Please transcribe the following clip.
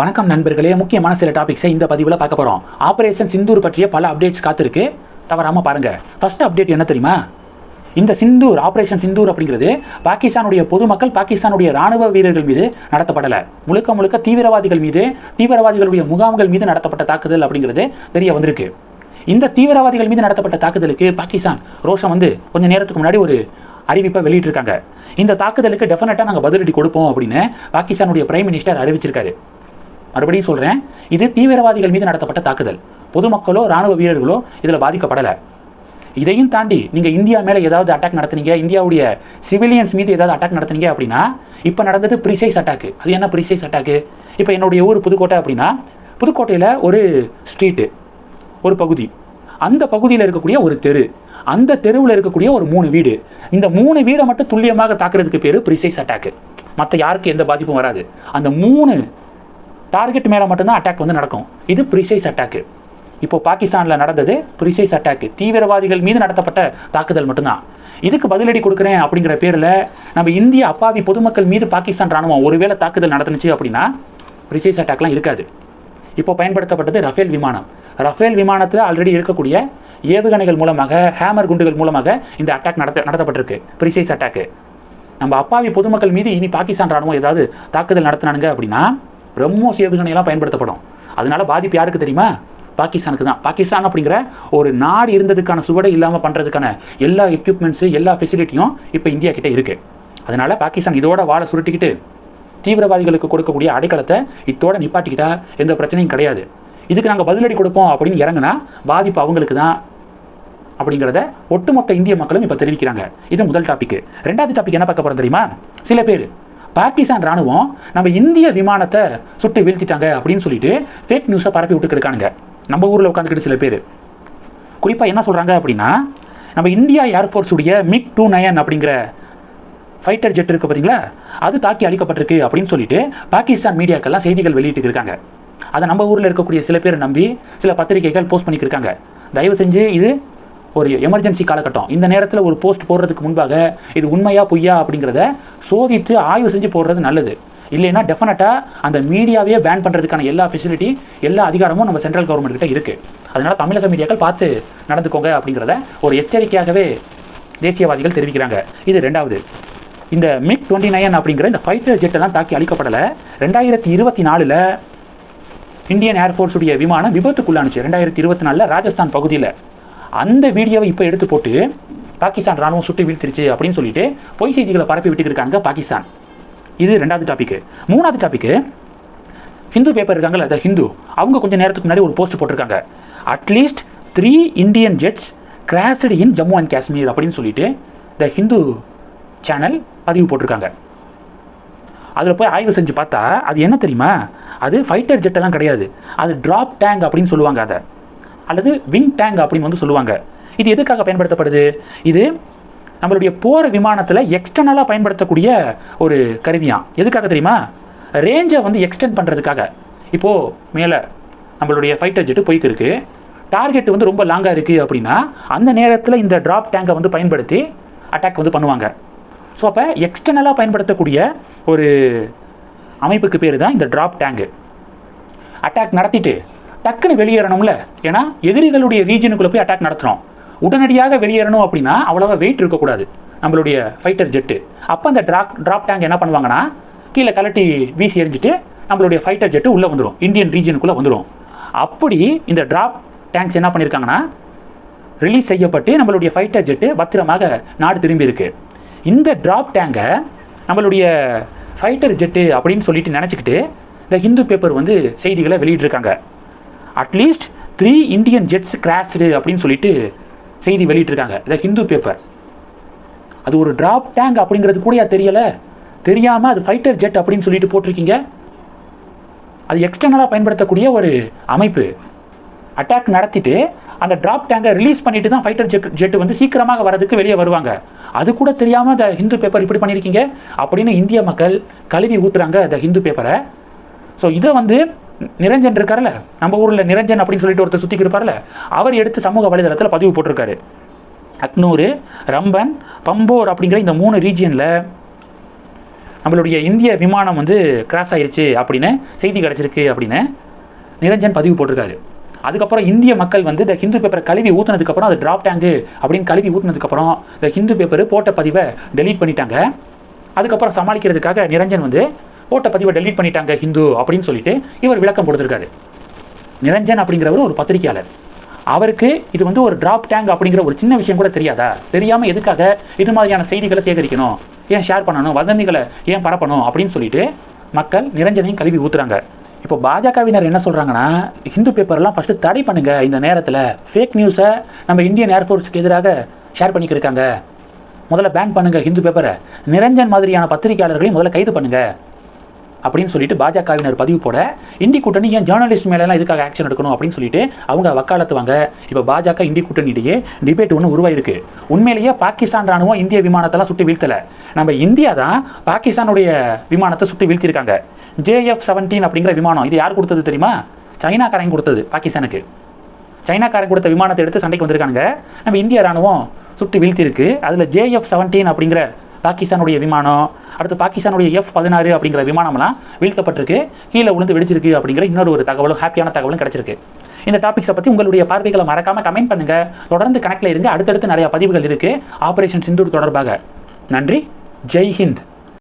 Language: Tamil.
வணக்கம் நண்பர்களே. முக்கியமான சில டாபிக்ஸை இந்த பதிவில் பார்க்க போகிறோம் ஆபரேஷன் சிந்தூர் பற்றிய பல அப்டேட்ஸ் காத்திருக்கு. தவறாமல் பாருங்கள் ஃபர்ஸ்ட் அப்டேட் என்ன தெரியுமா? இந்த சிந்தூர் ஆபரேஷன் சிந்தூர் அப்படிங்கிறது பாகிஸ்தானுடைய பொதுமக்கள் பாகிஸ்தானுடைய ராணுவ வீரர்கள் மீது நடத்தப்படலை. முழுக்க முழுக்க தீவிரவாதிகள் மீது தீவிரவாதிகளுடைய முகாம்கள் மீது நடத்தப்பட்ட தாக்குதல் அப்படிங்கிறது தெரிய வந்திருக்கு. இந்த தீவிரவாதிகள் மீது நடத்தப்பட்ட தாக்குதலுக்கு பாகிஸ்தான் ரோஷம் வந்து கொஞ்ச நேரத்துக்கு முன்னாடி ஒரு அறிவிப்பை வெளியிட்டிருக்காங்க. இந்த தாக்குதலுக்கு டெஃபினட்டாக நாங்கள் பதிலடி கொடுப்போம் அப்படின்னு பாகிஸ்தானுடைய பிரைம் மினிஸ்டர் அறிவிச்சிருக்காரு. மறுபடியும் சொல்கிறேன் இது தீவிரவாதிகள் மீது நடத்தப்பட்ட தாக்குதல். பொதுமக்களோ ராணுவ வீரர்களோ இதில் பாதிக்கப்படலை. இதையும் தாண்டி நீங்கள் இந்தியா மேலே ஏதாவது அட்டாக் நடத்துனீங்க இந்தியாவுடைய சிவிலியன்ஸ் மீது ஏதாவது அட்டாக் நடத்துனீங்க அப்படின்னா இப்போ நடந்தது ப்ரிசைஸ் அட்டாக்கு அது என்ன ப்ரிசைஸ் அட்டாக்கு இப்போ என்னுடைய ஊர் புதுக்கோட்டை அப்படின்னா புதுக்கோட்டையில் ஒரு ஸ்ட்ரீட்டு ஒரு பகுதி. அந்த பகுதியில் இருக்கக்கூடிய ஒரு தெரு. அந்த தெருவில் இருக்கக்கூடிய ஒரு மூணு வீடு. இந்த மூணு வீடை மட்டும் துல்லியமாக தாக்குறதுக்கு பேர் ப்ரிசைஸ் அட்டாக்கு மற்ற யாருக்கு எந்த பாதிப்பும் வராது. அந்த மூணு டார்கெட் மேலே மட்டும்தான் அட்டாக் வந்து நடக்கும். இது ப்ரிசைஸ் அட்டாக்கு இப்போ பாகிஸ்தானில் நடந்தது ப்ரிசைஸ் அட்டாக்கு தீவிரவாதிகள் மீது நடத்தப்பட்ட தாக்குதல் மட்டும்தான். இதுக்கு பதிலடி கொடுக்குறேன் அப்படிங்கிற பேரில் நம்ம இந்திய அப்பாவி பொதுமக்கள் மீது பாகிஸ்தான் ராணுவம் ஒருவேளை தாக்குதல் நடந்துச்சு அப்படின்னா ப்ரிசைஸ் அட்டாக்லாம் இருக்காது. இப்போ பயன்படுத்தப்பட்டது ரஃபேல் விமானம். ரஃபேல் விமானத்தில் ஆல்ரெடி இருக்கக்கூடிய ஏவுகணைகள் மூலமாக ஹேமர் குண்டுகள் மூலமாக இந்த அட்டாக் நடத்த நடத்தப்பட்டிருக்கு. ப்ரிசைஸ் அட்டாக்கு நம்ம அப்பாவி பொதுமக்கள் மீது இனி பாகிஸ்தான் ராணுவம் ஏதாவது தாக்குதல் நடத்தினானுங்க அப்படின்னா பிரம்மோஸ் ஏவுகணையெல்லாம் பயன்படுத்தப்படும். அதனால பாதிப்பு யாருக்கு தெரியுமா? பாகிஸ்தானுக்கு தான். பாகிஸ்தான் அப்படிங்கிற ஒரு நாடு இருந்ததுக்கான சுவடை இல்லாமல் பண்ணுறதுக்கான எல்லா எக்யூப்மெண்ட்ஸு எல்லா ஃபெசிலிட்டியும் இப்போ இந்தியா கிட்டே இருக்குது அதனால் பாகிஸ்தான் இதோட வாழை சுருட்டிக்கிட்டு தீவிரவாதிகளுக்கு கொடுக்கக்கூடிய அடைக்கலத்தை இத்தோட நிப்பாட்டிக்கிட்டா எந்த பிரச்சனையும் கிடையாது. இதுக்கு நாங்கள் பதிலடி கொடுப்போம் அப்படின்னு இறங்குனா பாதிப்பு அவங்களுக்கு தான் அப்படிங்கிறத ஒட்டுமொத்த இந்திய மக்களும் இப்போ தெரிவிக்கிறாங்க. இது முதல் டாபிக் ரெண்டாவது டாபிக் என்ன பார்க்க போகிறோம் தெரியுமா? சில பேர் பாகிஸ்தான் ராணுவம் நம்ம இந்திய விமானத்தை சுட்டு வீழ்த்திட்டாங்க அப்படின்னு சொல்லிட்டு ஃபேக் நியூஸை பரப்பி விட்டுக்கிருக்கானுங்க. நம்ம ஊரில் உட்காந்துக்கிட்டு சில பேர். குறிப்பாக என்ன சொல்கிறாங்க அப்படின்னா நம்ம இந்தியா ஏர்ஃபோர்ஸுடைய மிக் டூ நயன் அப்படிங்கிற ஃபைட்டர் ஜெட் இருக்குது பார்த்தீங்களா அது தாக்கி அழிக்கப்பட்டிருக்கு அப்படின்னு சொல்லிட்டு பாகிஸ்தான் மீடியாக்கெல்லாம் செய்திகள் வெளியிட்டு இருக்காங்க. அதை நம்ம ஊரில் இருக்கக்கூடிய சில பேர் நம்பி சில பத்திரிகைகள் போஸ்ட் பண்ணிக்கிருக்காங்க தயவு செஞ்சு இது ஒரு எமர்ஜென்சி காலகட்டம். இந்த நேரத்தில் ஒரு போஸ்ட் போடுறதுக்கு முன்பாக இது உண்மையா பொய்யா அப்படிங்கிறத சோதித்து ஆய்வு செஞ்சு போடுறது நல்லது. இல்லைன்னா டெஃபினட்டாக அந்த மீடியாவே பேன் பண்ணுறதுக்கான எல்லா ஃபெசிலிட்டி எல்லா அதிகாரமும் நம்ம சென்ட்ரல் கவர்மெண்ட் கிட்ட இருக்குது அதனால் தமிழக மீடியாக்கள் பார்த்து நடந்துக்கோங்க அப்படிங்கிறத ஒரு எச்சரிக்கையாகவே தேசியவாதிகள் தெரிவிக்கிறாங்க. இது ரெண்டாவது. இந்த மிக் டுவெண்ட்டி நைன் அப்படிங்கிற இந்த ஃபைட்டர் ஜெட்டெல்லாம் தாக்கி அழிக்கப்படலை. ரெண்டாயிரத்தி இருபத்தி நாலில் இந்தியன் ஏர்ஃபோர்ஸுடைய விமானம் விபத்துக்குள்ளானுச்சு. ரெண்டாயிரத்தி இருபத்தி நாலில் ராஜஸ்தான் பகுதியில். அந்த வீடியோவை இப்போ எடுத்து போட்டு பாகிஸ்தான் ராணுவம் சுட்டு வீழ்த்திருச்சு அப்படின்னு சொல்லிட்டு பொய் செய்திகளை பரப்பி விட்டுருக்காங்க பாகிஸ்தான். இது ரெண்டாவது டாபிக் மூணாவது டாபிக் ஹிந்து பேப்பர் இருக்காங்கல்ல த ஹிந்து அவங்க கொஞ்சம் நேரத்துக்கு முன்னாடி ஒரு போஸ்ட் போட்டிருக்காங்க. At least three Indian jets crossed in Jammu and Kashmir அப்படின்னு சொல்லிட்டு த ஹிந்து சேனல் பதிவு போட்டிருக்காங்க. அதில் போய் ஆய்வு செஞ்சு பார்த்தா அது என்ன தெரியுமா? அது ஃபைட்டர் ஜெட்டெல்லாம் கிடையாது. அது ட்ராப் டேங்க் அப்படின்னு சொல்லுவாங்க அதை. அல்லது விங் டேங்க் அப்படின்னு வந்து சொல்லுவாங்க. இது எதுக்காக பயன்படுத்தப்படுது? இது நம்மளுடைய போகிற விமானத்தில் எக்ஸ்டர்னலாக பயன்படுத்தக்கூடிய ஒரு கருவியாம் எதுக்காக தெரியுமா? ரேஞ்சை வந்து எக்ஸ்டெண்ட் பண்ணுறதுக்காக இப்போது மேலே நம்மளுடைய ஃபைட்டர் ஜெட்டு போய்க்கு இருக்குது டார்கெட் வந்து ரொம்ப லாங்காக இருக்குது அப்படின்னா அந்த நேரத்தில் இந்த ட்ராப் டேங்கை வந்து பயன்படுத்தி அட்டாக் வந்து பண்ணுவாங்க. ஸோ அப்போ எக்ஸ்டர்னலாக பயன்படுத்தக்கூடிய ஒரு அமைப்புக்கு பேர் தான் இந்த ட்ராப் டேங்கு அட்டாக் நடத்திட்டு டக்குன்னு வெளியேறணும்ல. ஏன்னா எதிரிகளுடைய ரீஜனுக்குள்ளே போய் அட்டாக் நடத்துகிறோம் உடனடியாக வெளியேறணும் அப்படின்னா அவ்வளோவா வெயிட் இருக்கக்கூடாது. நம்மளுடைய ஃபைட்டர் ஜெட்டு அப்போ அந்த ட்ராப் ட்ராப் டேங்க் என்ன பண்ணுவாங்கன்னா கீழே கலட்டி வீசி எரிஞ்சிட்டு நம்மளுடைய ஃபைட்டர் ஜெட்டு உள்ளே வந்துடும் இந்தியன் ரீஜனுக்குள்ளே வந்துடும் அப்படி இந்த ட்ராப் டேங்க்ஸ் என்ன பண்ணியிருக்காங்கன்னா ரிலீஸ் செய்யப்பட்டு நம்மளுடைய ஃபைட்டர் ஜெட்டு பத்திரமாக நாடு திரும்பி இருக்கு. இந்த ட்ராப் டேங்கை நம்மளுடைய ஃபைட்டர் ஜெட்டு அப்படின்னு சொல்லிட்டு நினச்சிக்கிட்டு இந்த ஹிந்து பேப்பர் வந்து செய்திகளை வெளியிட்டிருக்காங்க. At least three Indian jets crashed அப்படின்னு சொல்லிட்டு செய்தி வெளியிட்டிருக்காங்க. இதை ஹிந்து பேப்பர் அது ஒரு டிராப் டேங்க் அப்படிங்கிறது கூட தெரியலை? தெரியாமல் அது ஃபைட்டர் ஜெட் அப்படின்னு சொல்லிட்டு போட்டிருக்கீங்க? அது எக்ஸ்டர்னலாக பயன்படுத்தக்கூடிய ஒரு அமைப்பு. அட்டாக் நடத்திட்டு அந்த டிராப் டேங்கை ரிலீஸ் பண்ணிட்டு தான் ஃபைட்டர் ஜெட் ஜெட் வந்து சீக்கிரமாக வரதுக்கு வெளியே வருவாங்க. அது கூட தெரியாமல் த ஹிந்து பேப்பர் இப்படி பண்ணியிருக்கீங்க? அப்படின்னு இந்திய மக்கள் கழுவி ஊத்துறாங்க த ஹிந்து பேப்பரை ஸோ இதை வந்து நிரஞ்சன் இருக்கார்ல நம்ம ஊரில் நிரஞ்சன் அப்படின்னு சொல்லிட்டு ஒருத்தர் சுற்றிக்கு இருப்பார்ல அவர் எடுத்து சமூக வலைதளத்தில் பதிவு போட்டிருக்காரு. அக்னூர் ரம்பன் பம்போர் அப்படிங்கிற இந்த மூணு ரீஜியனில் நம்மளுடைய இந்திய விமானம் வந்து கிராஸ் ஆயிருச்சு அப்படின்னு செய்தி கிடச்சிருக்கு அப்படின்னு நிரஞ்சன் பதிவு போட்டிருக்காரு. அதுக்கப்புறம் இந்திய மக்கள் வந்து இந்த ஹிந்து பேப்பரை கழுவி ஊற்றுனதுக்கப்புறம் அது ட்ராப் டேங்கு அப்படின்னு கழுவி ஊற்றினதுக்கப்புறம் இந்த ஹிந்து பேப்பர் போட்ட பதிவை டெலீட் பண்ணிட்டாங்க. அதுக்கப்புறம் சமாளிக்கிறதுக்காக நிரஞ்சன் வந்து போட்ட பதிவை டெலீட் பண்ணிட்டாங்க ஹிந்து அப்படின்னு சொல்லிட்டு இவர் விளக்கம் கொடுத்துருக்காரு. நிரஞ்சன் அப்படிங்கிறவர் ஒரு பத்திரிகையாளர். அவருக்கு இது வந்து ஒரு டிராப் டேங்க் அப்படிங்கிற ஒரு சின்ன விஷயம் கூட தெரியாதா? தெரியாமல் எதுக்காக இது மாதிரியான செய்திகளை சேகரிக்கணும்? ஏன் ஷேர் பண்ணணும்? வதந்திகளை ஏன் பரப்பணும்? அப்படின்னு சொல்லிட்டு மக்கள் நிரஞ்சனையும் கழுவி ஊத்துறாங்க. இப்போ பாஜகவினர் என்ன சொல்கிறாங்கன்னா ஹிந்து பேப்பர்லாம் ஃபஸ்ட்டு தடை பண்ணுங்க இந்த நேரத்தில். ஃபேக் நியூஸை நம்ம இந்தியன் ஏர்ஃபோர்ஸுக்கு எதிராக ஷேர் பண்ணிக்கிருக்காங்க முதல்ல பேன் பண்ணுங்க ஹிந்து பேப்பரை நிரஞ்சன் மாதிரியான பத்திரிகையாளர்களையும் முதல்ல கைது பண்ணுங்க. அப்படின்னு சொல்லிட்டு பாஜகவினர் பதிவு போட இந்தி கூட்டணி ஏன் ஜேர்னலிஸ்ட் மேலெல்லாம் இதுக்காக ஆக்ஷன் எடுக்கணும் அப்படின்னு சொல்லிட்டு அவங்க வக்காலத்துவாங்க. இப்போ பாஜக இந்தி கூட்டணியிடையே டிபேட் ஒன்று உருவாயிருக்கு. உண்மையிலேயே பாகிஸ்தான் ராணுவம் இந்திய விமானத்தெல்லாம் சுட்டு வீழ்த்தல. நம்ம இந்தியா தான் பாகிஸ்தானுடைய விமானத்தை சுட்டு வீழ்த்திருக்காங்க. ஜேஎஃப் செவன்டீன் அப்படிங்கிற விமானம் இது யார் கொடுத்தது தெரியுமா? சைனாக்காரங்க கொடுத்தது பாகிஸ்தானுக்கு. சைனாக்காரன் கொடுத்த விமானத்தை எடுத்து சண்டைக்கு வந்திருக்காங்க நம்ம இந்திய ராணுவம் சுட்டு வீழ்த்தியிருக்கு அதில் ஜேஎஃப் செவன்டீன் அப்படிங்கிற பாகிஸ்தானுடைய விமானம் அடுத்து பாகிஸ்தானுடைய எஃப் பதினாறு அப்படிங்கிற விமானம்லாம் வீழ்த்தப்பட்டிருக்கு. கீழே விழுந்து வெடிச்சிருக்கு அப்படிங்கிற இன்னொரு ஒரு தகவலும் ஹாப்பியான தகவலும் கிடைச்சிருக்கு. இந்த டாபிக்ஸை பற்றி உங்களுடைய பார்வைகளை மறக்காம கமெண்ட் பண்ணுங்க. தொடர்ந்து கணக்கில் இருங்க. அடுத்தடுத்து நிறைய பதிவுகள் இருக்கு. ஆபரேஷன் சிந்தூர் தொடர்பாக. நன்றி. ஜெய் ஹிந்த்.